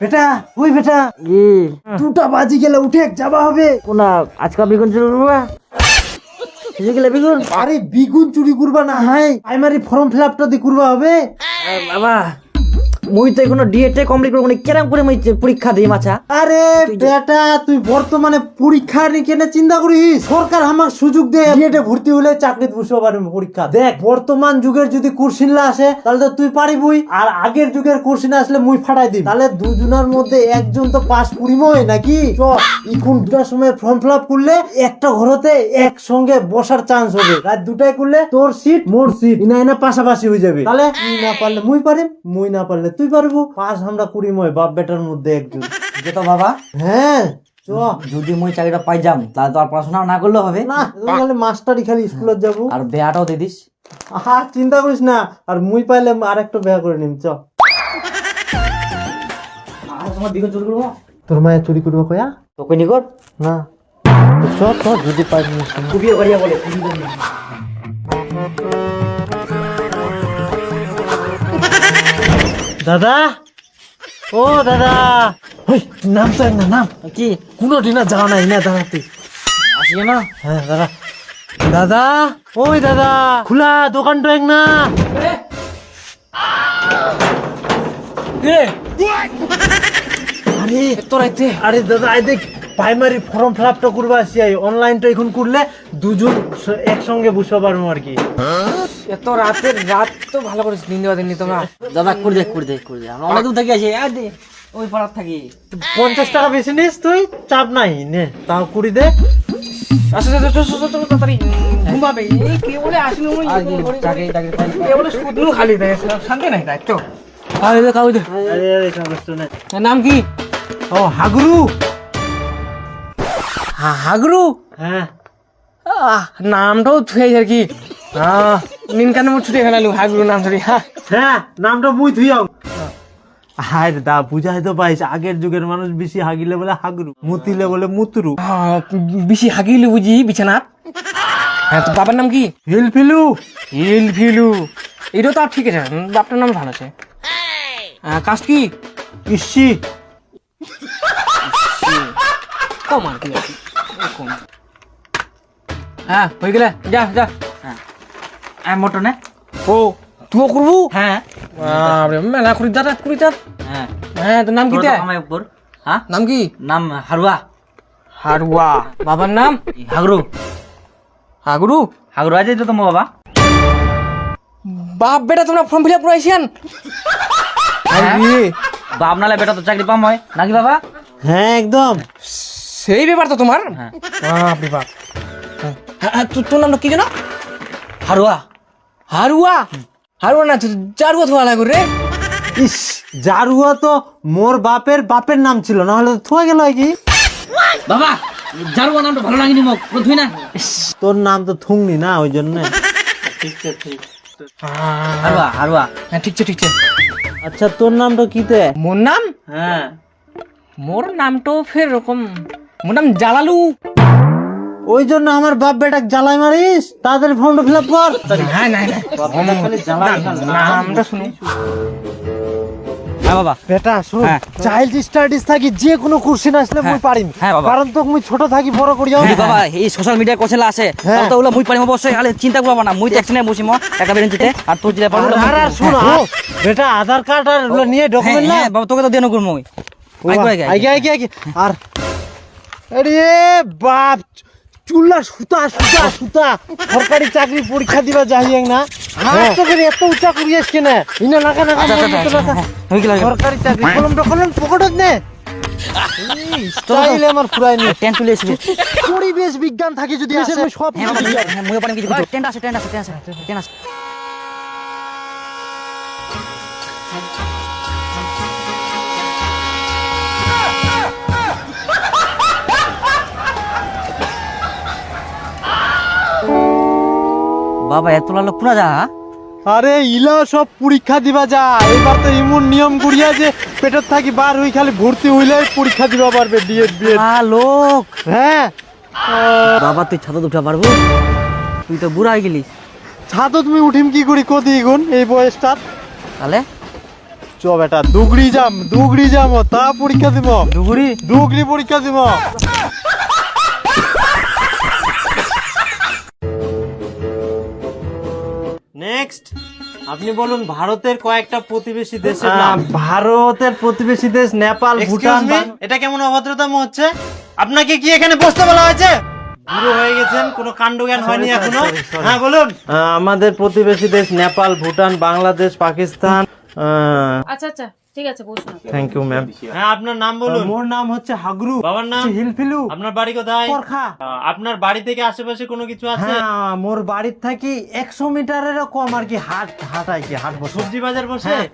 বেটা ওই বেটা। দুটা বাজি গেলে উঠে যাবা হবে। কোনা আজকা বেগুন চুরি করবা গেলে বেগুন? আরে বেগুন চুরি করবা না হাই। আইমারি ফর্ম ফিল আপটা দিয়ে করবা হবে। বাবা। মুই তো এখনও ডিএটে কমপ্লিট করব না। কেরাম করে মুই পরীক্ষা দিই মাছা? আরে বেটা তুই বর্তমানে পরীক্ষা নিয়ে কেনে চিন্তা করিস? সরকার আমার সুযোগ দেয় বিএডে ভর্তি হলে পারবি পরীক্ষা। দেখ বর্তমান যুগের যদি আসে তাহলে তো তুই পারিবই। আর আগের যুগের আসলে মুই ফাটাই দিই তাহলে দুজনের মধ্যে একজন তো পাস করিমই নাকি? এখন দুটার সময় ফর্ম ফিল আপ করলে একটা ঘরতে একসঙ্গে বসার চান্স হবে। রাত দুটায় করলে তোর সিট মোর সিট ইনা ইনা পাশাপাশি হয়ে যাবে। তাহলে না পারলে মুই পারিম মুই না পারলে তুই পারব? পাস আমরা করিমই বাপ বেটার মধ্যে একজন। যেত বাবা? হ্যাঁ। চ। যদি মই চাকরিটা পাই যাম তাহলে তো আর পড়াশোনা না করলেও হবে। না তাহলে মাস্টারই খালি স্কুলে যাব। আর বেয়াটাও দিয়ে দিস। আহা চিন্তা করিস না। আর মুই পাইলে আর একটা বিয়া করে নিম চ। আর তোমার বেগুন চুরি করব? তোর মায়ের চুরি করব কয়া? তো কই নিকর না। চ চ যদি পাই করিয়া বলে। দাদা? ও দাদা। ওই নাম তো এক না নাম। কি? কোনো দিনা যাওয়া নাই না দাঁড়াতে আসিয়ে না? হ্যাঁ দাদা। দাদা? ওই দাদা খোলা দোকান এক না। আরে তোর আইতে। আরে দাদা আই দেখ। প্রাইমারি ফর্ম ফিল আপটা করব আসি আই অনলাইনটা এখন করলে দুজন একসঙ্গে বুঝতে পারব আর কি। এত রাতে রাত তো ভালো করে নিন দেওয়া দিননি তোমরা। দাদা করে দেখ করে দেখ করে দেখ আমরা অনেক দূর থেকে আসি। আর দে ওই পাড়ার থাকি। পঞ্চাশ টাকা বেশি নিস তুই চাপ নাই নে তাও কুড়ি দে। আসো আসো, আসো, আসো, আসো, তাড়াতাড়ি ঘুমাবে। এই কে বলে আসলে ওই কে বলে শুধু খালি দেয় শান্তি নাই তাই তো? আরে আরে নে নাম কি? ও হাগুরু। হাগরু হ্যাঁ। আহ, নামটাও ছুঁয়ে আর কি। আহ, নিন কেন মোট ছুটে ফেলালু হাগরু নাম ধরি হ্যাঁ। হ্যাঁ নামটা মুই থুইয়াও হায় দা বুঝাই তো পাইস আগের যুগের মানুষ বেশি হাগিলে বলে হাগরু মুতিলে বলে মুতরু। বেশি হাগিলু বুঝি বিছানাত। হ্যাঁ তো বাবার নাম কি? হিল ফিলু হিল ফিলু এটাও তো ঠিক আছে বাপটার নাম ভালো আছে। কাস্ট কি? ইসি। কম আর কি আর কি, কম হ্যাঁ হয়ে গেলে? যা যা। হ্যাঁ। মোটর না। ও তুইও করব? হ্যাঁ। বাপরে, মেলা খরিদ্দার খরিদ্দার। হ্যাঁ। হ্যাঁ তোর নাম কি তোর তে? তো কামাই উপর। হ্যাঁ? নাম কি? নাম হারুয়া। হারুয়া। বাবার নাম? হাগরু। হাগরু? হাগরু আজ তো তোমার বাবা। বাপ বেটা তোমরা ফর্ম ফিল আপ করাইছেন বাপ নালে বেটা তো চাকরি পাম হয়। নাকি বাবা? হ্যাঁ একদম। সেই ব্যাপার তো তোমার। হ্যাঁ। বাপ রে বাপ হ্যাঁ, হ্যাঁ, তোর- নামটা কি জানো হারুয়া। হারুয়া? হারুয়া না তো চারুয়া থোয়া লাগো রে। ইস জারুয়া তো মোর বাপের বাপের নাম ছিল না হলে থুয়া গেল কি? বাবা জারুয়া নামটা ভালো লাগেনি মোক বুঝবি না? তোর নাম তো থুংনি না ওই জন্য। হারুয়া হারুয়া। হ্যাঁ ঠিক আছে ঠিক আচ্ছা তোর নামটা কিতে মোর নাম? হ্যাঁ। মোর নামটাও ফের এরকম মোর নাম জালালু। ওই জন্য আমার বাপ বেটা জ্বালাই মারিস? তাদের ফর্মটা ফিল আপ কর। হ্যাঁ না না নামটা শুনো। হ্যাঁ বাবা। বেটা শোন হ্যাঁ। চাইল্ড স্টাডিজ থাকি যে কোনো কোশ্চেন আসলে মুই পারিম। হ্যাঁ, কারণ তো মুই ছোট থাকি বড় করিয়াও এই বাবা এই সোশ্যাল মিডিয়া কোছেলা আছে। হ্যাঁ। তাহলে তো ওগুলো মুই পারিম অবশ্যই। আলে চিন্তা করবা না মুই তো আর পারব বেটা আধার কার্ড আর নিয়ে ডকুমেন্ট না হ্যাঁ বাবা তোকে তো দিয়ে করব মুই আগে আগে। আগে আগে আগে। আর আরে বাপ চুল্লা সুতা সুতা সুতা। সরকারি চাকরি পরীক্ষা দিবা যাই না। তো করে এত উঁচা কেন? ইনা। হ্যাঁ, হয়ে হয়ে। সরকারি চাকরি কলম পকেটত নে। স্টাইল আমার ফুরাই নি টেন পরিবেশ বিজ্ঞান থাকি যদি আসে সব হ্যাঁ হ্যাঁ কিছু টেন আছে টেন আছে টেন আছে টেন আছে বাবা এত লালো কোনা যা আরে ইলা সব পরীক্ষা দিবা যা। এবার তো এমন নিয়ম করিয়া যে পেটত থাকি বার হই খালি ভর্তি হইলে পরীক্ষা দিবা পারবে ডিএড বিএড লোক। হ্যাঁ। বাবা তুই ছাতা উঠা পারব? তুই তো বুড়া হয়ে গেলি। ছাদত তুমি উঠিম কি করি কদি গুণ এই বয়সটা। তাহলে? চ বেটা দুগড়ি যাম দুগড়ি যাম তা পরীক্ষা দিব দুগুড়ি? দুগড়ি পরীক্ষা দিব নেক্সট আপনি বলুন ভারতের কয়েকটা প্রতিবেশী দেশের নাম। ভারতের প্রতিবেশী দেশ নেপাল ভুটান এটা কেমন অভদ্রতম হচ্ছে আপনাকে কি এখানে বসতে বলা হয়েছে? বুড়ো হয়ে গেছেন কোনো কাণ্ডজ্ঞান হয়নি এখনও. হ্যাঁ বলুন। আমাদের প্রতিবেশী দেশ নেপাল ভুটান বাংলাদেশ পাকিস্তান আচ্ছা আচ্ছা। ঠিক আছে বসুন থ্যাংক ইউ ম্যাম হ্যাঁ আপনার নাম বলুন। মোর নাম হচ্ছে হাগরু। বাবার নাম? হিলফিলু। আপনার বাড়ি কোথায়? পরখা। আপনার বাড়ি থেকে আশেপাশে কোনো কিছু আছে? হ্যাঁ মোর বাড়ির থাকি একশো মিটারেরও কম আর কি হাট হাট আর কি হাট বসে। সবজি বাজার বসে? হ্যাঁ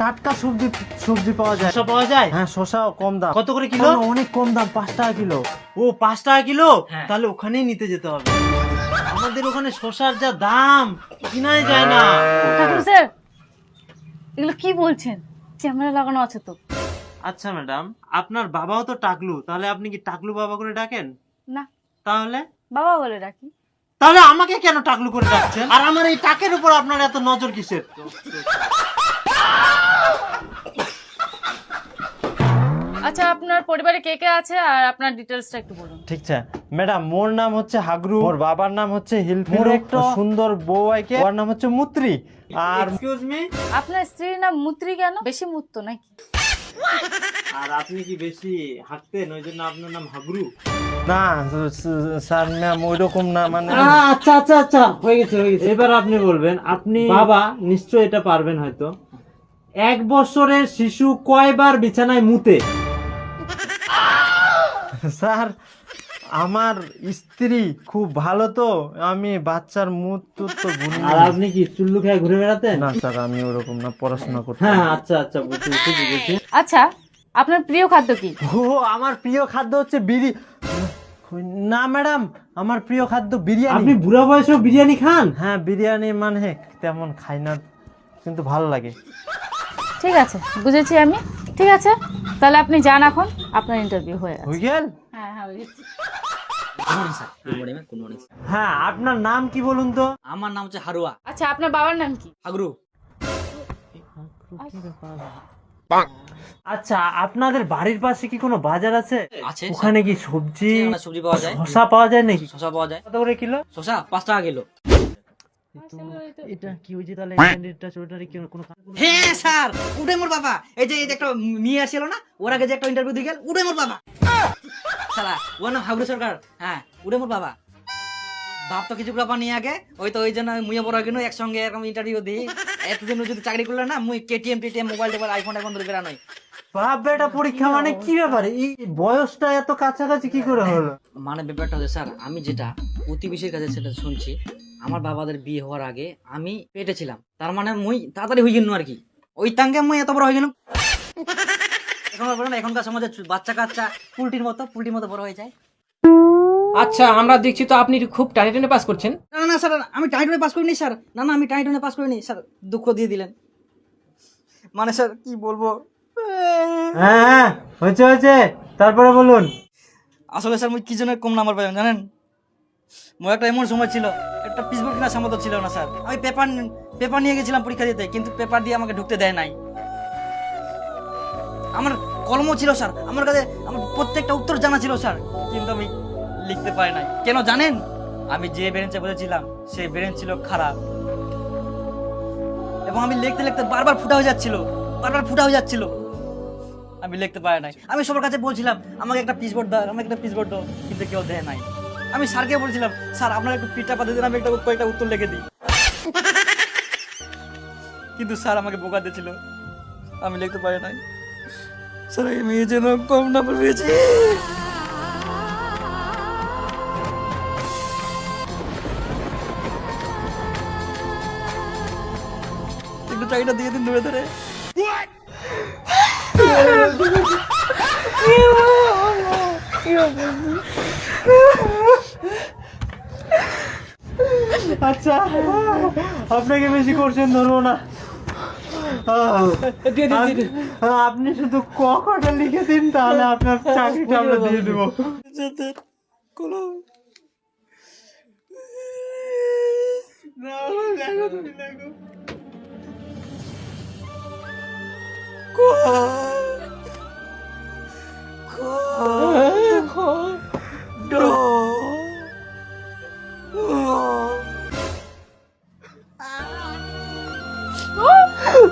টাটকা সবজি সবজি পাওয়া যায়। শসা পাওয়া যায়? হ্যাঁ কম দাম। কত করে কিলো? অনেক কম দাম পাঁচ টাকা কিলো। ও পাঁচ টাকা কিলো? তাহলে ওখানেই নিতে যেতে হবে। আমাদের ওখানে শসার যা দাম কিনাই যায় না। ঠাকুর স্যার এগুলো কি বলছেন? ক্যামেরা লাগানো আছে তো। আচ্ছা ম্যাডাম আপনার বাবাও তো টাকলু তাহলে আপনি কি টাকলু বাবা করে ডাকেন? না। তাহলে? বাবা বলে ডাকি। তাহলে আমাকে কেন টাকলু করে ডাকছেন? আর আমার এই টাকের উপর আপনার এত নজর কিসের? আচ্ছা আপনার পরিবারে কে কে আছে? আর আপনার ডিটেলসটা একটু বলুন। ঠিক আছে ম্যাডাম মোর নাম হচ্ছে হাগরু মোর বাবার নাম হচ্ছে হিলফিলু একটা সুন্দর বউ আইকে ওর নাম হচ্ছে মুত্রি। আর এক্সকিউজ মি আপনার স্ত্রীর নাম মুত্রি কেন? বেশি মুত্ত নাকি? আর আপনি কি বেশি হাঁকতেন? ওই জন্য আপনার নাম হাগরু। না স্যার ম্যাম ওই রকম না মানে আচ্ছা আচ্ছা আচ্ছা। হয়ে গেছে হয়ে গেছে। এবার আপনি বলবেন আপনি বাবা নিশ্চয় এটা পারবেন হয়তো। এক বছরের শিশু কয়বার বিছানায় মুতে? স্যার আমার স্ত্রী খুব ভালো তো আমি বাচ্চার মুখ তো ভুলি আর আপনি কি চুল্লু খেয়ে ঘুরে বেড়াতেন? না স্যার আমি ওরকম না পড়াশোনা করতে হ্যাঁ আচ্ছা আচ্ছা বুঝেছি বুঝেছি আচ্ছা আপনার প্রিয় খাদ্য কি? ও আমার প্রিয় খাদ্য হচ্ছে বিরি না ম্যাডাম আমার প্রিয় খাদ্য বিরিয়ানি। আপনি বুড়া বয়সেও বিরিয়ানি খান? হ্যাঁ বিরিয়ানি মানে তেমন খাই না কিন্তু ভালো লাগে। ঠিক আছে বুঝেছি আমি। ঠিক আছে তাহলে আপনি যান এখন আপনার ইন্টারভিউ হয়ে গেছে। হয়ে গেল? হ্যাঁ হ্যাঁ হ্যাঁ আপনার নাম কি বলুন তো? আমার নাম হচ্ছে হারুয়া। আচ্ছা আপনার বাবার নাম কি? হাগরু। আচ্ছা আপনাদের বাড়ির পাশে কি কোনো বাজার আছে? আছে ওখানে কি সবজি সবজি পাওয়া যায়। শসা পাওয়া যায় নাকি? শসা পাওয়া যায়। কত করে কিলো? শসা পাঁচ টাকা কিলো। এটা কি হয়েছে তাহলে এটা ছোটটারে কি কোনো হ্যাঁ স্যার। উঠে মোর বাবা। এই যে এই যে একটা মেয়ে আসছিল না ওর আগে যে একটা ইন্টারভিউ দিয়ে গেল উঠে মোর বাবা। সালা ওর নাম হাগরু সরকার। হ্যাঁ উঠে মোর বাবা। বাপ তো কিছু ব্যাপার নিয়ে আগে ওই তো ওই জন্য মুইয়া বড় কিন্তু একসঙ্গে এরকম ইন্টারভিউ দিই। এতদিন যদি চাকরি করলে না মুই কেটিএম টিটিএম মোবাইল টোবাইল আইফোন আইফোন ধরে বেড়ানোই। বাপ বেটা পরীক্ষা মানে কি ব্যাপারে? এই বয়সটা এত কাছাকাছি কি করে হলো? মানে ব্যাপারটা হচ্ছে স্যার আমি যেটা প্রতিবেশীর কাছে সেটা শুনছি আমার বাবাদের বিয়ে হওয়ার আগে আমি পেটে ছিলাম। তার মানে মুই তাড়াতাড়ি হয়ে গেল আর কি। ওই তাঙ্গে মুই এত বড় হয়ে গেলাম। বলে না, এখনকার সমাজে বাচ্চা কাচ্চা পুলটির মতো পুলটির মতো বড় হয়ে যায়। আচ্ছা আমরা দেখছি তো আপনি খুব টানে টেনে পাস করছেন। না না স্যার আমি টাইটনে পাস করিনি স্যার। না না আমি টাইটনে পাস করিনি স্যার দুঃখ দিয়ে দিলেন। মানে স্যার কি বলব? হ্যাঁ হ্যাঁ হয়েছে হয়েছে। তারপরে বলুন। আসলে স্যার মুই কি জন্য কম নাম্বার পাইলাম জানেন? মোর একটা এমন সময় ছিল একটা পিসবুক কেনার সামর্থ্য ছিল না স্যার। আমি পেপার পেপার নিয়ে গেছিলাম পরীক্ষা দিতে কিন্তু পেপার দিয়ে আমাকে ঢুকতে দেয় নাই। আমার কলমও ছিল স্যার। আমার কাছে আমার প্রত্যেকটা উত্তর জানা ছিল স্যার। কিন্তু আমি লিখতে পারি নাই। কেন জানেন? আমি যে বেঞ্চে বসেছিলাম সেই বেঞ্চ ছিল খারাপ। এবং আমি লিখতে লিখতে বারবার ফুটা হয়ে যাচ্ছিল বারবার ফুটা হয়ে যাচ্ছিল। আমি লিখতে পারি নাই। আমি সবার কাছে বলছিলাম আমাকে একটা পিস বোর্ড দাও আমাকে একটা পিস বোর্ড দাও। কিন্তু কেউ দেয় নাই। আমি স্যারকে বলছিলাম স্যার আপনার একটু পিঠটা পাতে দিন আমি একটা কয়েকটা উত্তর লিখে দিই। কিন্তু স্যার আমাকে বোকা দিয়েছিল। আমি লিখতে পারি নাই। স্যার এই জন্য কম নাম্বার পেয়েছি একটু চাকরিটা দিয়ে দিন ধরে ধরে। আচ্ছা আপনাকে বেশি করছেন ধরবো না। আপনি শুধু ক কটা লিখে দিন তাহলে আপনার চাকরিটা আমরা দিয়ে দেবো কোনো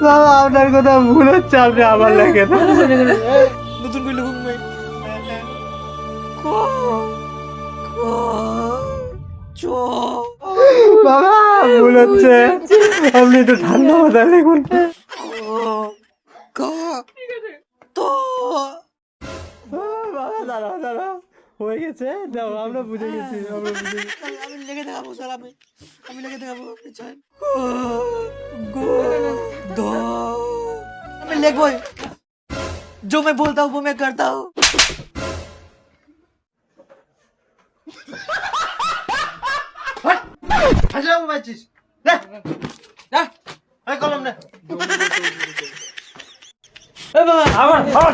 বাবা আপনার কথা ভুল হচ্ছে আপনি আমার লাগে। না নতুন করে লিখুন ভাই। বাবা ভুল হচ্ছে আপনি একটু ঠান্ডা মাথায় লিখুন। বাবা দাঁড়াও দাঁড়াও। হয়ে গেছে দাও আমরা বুঝে গেছি আমরা বুঝে গেছি আমি লেগে দেখাবো স্যার আমি আমি লেগে দেখাবো আপনি চান मैं लिख बोल जो मैं बोलता हूँ वो मैं करता हूँ হাসলাম পাচ্ছিস নে এই কলম নে আবার আবার